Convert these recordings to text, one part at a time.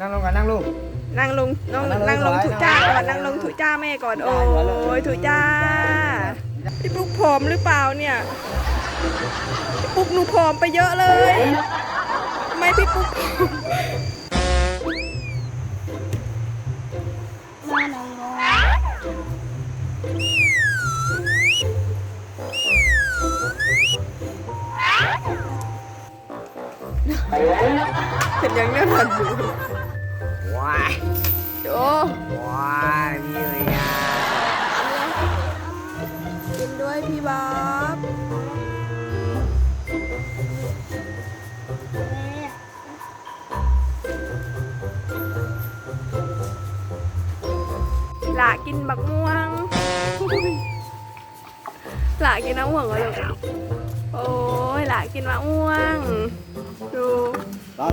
นั่งลงกันนั่งลูก นั่งลงน้องนั่นั่งงลลงงสวยถูจ้านั่งลงก่อนนั่งลงถูจ้าแม่ก่อนได้โอ้หัวเลยยถูจ้าพี่ปุ๊กผอมหรือเปล่าเนี่ยพี่ปุ๊กหนูผอมไปเยอะเลยทำไมพี่ปุ๊กผอมเห็นยังเนี่ยมันอยู่ ว้ายโอ้ว้ายมีเลยอะกินด้วยพี่บ๊อบ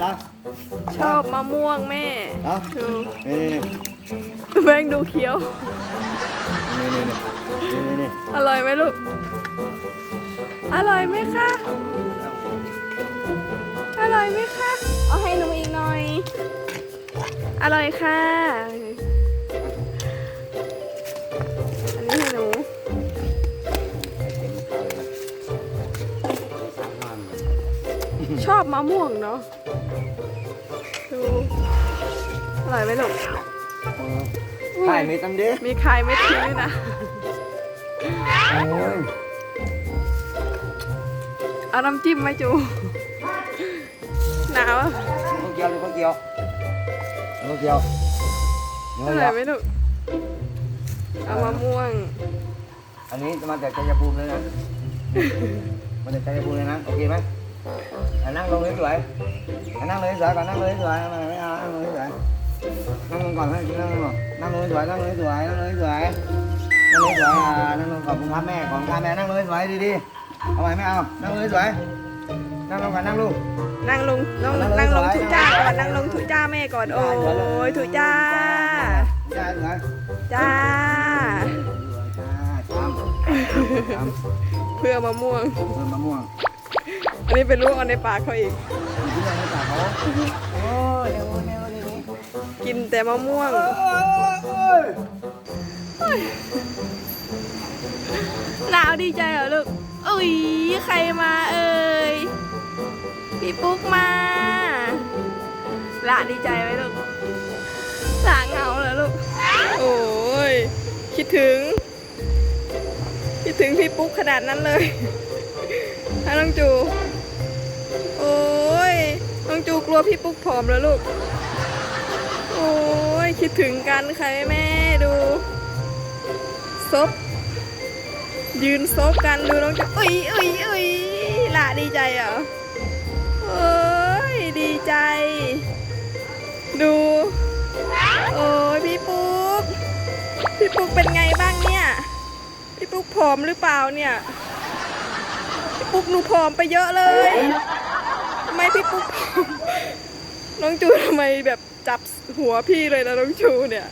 หลา กินบักม่วงหลากินน้ำม่วงเหรอลูกโอ้ยหลากินมะม่วงดูรอแล้วชอบมะม่วงแม่เอาดูนี่แม่งดูเคี้ยว นี่นี่นี่นี่นี่อร่อยไหมลูก อร่อยไหมคะ อร่อยไหมคะ เอาให้หนูอีกหน่อย อร่อยค่ะ อันนี้ให้หนู ชอบมะม่วงเนาะดู อร่อยไหมลูกถ่ายมีตั้งดิมีใครไม่ทิ้งด้วยนะ โอ้ยเอาน้ำจิ้มไหมจู หนาวอะข้าวเกี๊ยวข้าวเกี๊ยวข้าวเกี๊ยวอร่อยไหมลูก เอามะม่วง อันนี้จะมาจากชัยภูมิเลยนะ มาจากชัยภูมิเลยนะ โอเคไหม อะนั่งลงสวยๆอะนั่งเลยสวยก่อนนั่งเลยสวยๆไม่เอานั่งเลยสวยนั่งลงก่อนนั่งนั่งลงก่อนนั่งเลยสวยนั่งเลยสวยนั่งเลยสวยนั่งเลยสวยอะนั่งลงขอบคุณครับแม่ขอบคุณครับแม่นั่งเลยสวยดีๆเอาไหมไม่เอานั่งเลยสวยนั่งลงก่อนนั่งลูก นั่งลงน้องนั่งลงนั่งลงสวยถูจ้าก่อนนั่งลงถูจ้าแม่ก่อนโอ้ยถูจ้า จ้าสวยจ้า จ้าทำทำเพื่อมะม่วงเพิ่มมะม่วง อันนี้เป็นลูกเอาในปากเขาอีกมีที่ไหนในปากเขาโอ้ยเร็วเร็วเร็วกินแต่มะม่วง หนาวดีใจเหรอลูกอุ้ยใครมาเอ่ย พี่ปุ๊กมาหลานดีใจไหมลูกหลานเหงาเหรอลูก โอ้ยคิดถึง คิดถึงพี่ปุ๊กขนาดนั้นเลยฮะน้องจู โอ้ยน้องจูกลัวพี่ปุ๊กผอมแล้วลูก โอ้ยคิดถึงกันค่ะแม่ดูซบยืนซบกันดูน้องจูอุ้ยอุ้ยอุ้ยหลาดีใจเหรอโอ้ยดีใจ ดูโอ้ยพี่ปุ๊กพี่ปุ๊กเป็นไงบ้างเนี่ยพี่ปุ๊กผอมหรือเปล่าเนี่ยพี่ปุ๊กหนูผอมไปเยอะเลย มพี่ปุ๊ก น้องจูทำไมแบบจับหัวพี่เลยนะน้องจูเนี่ย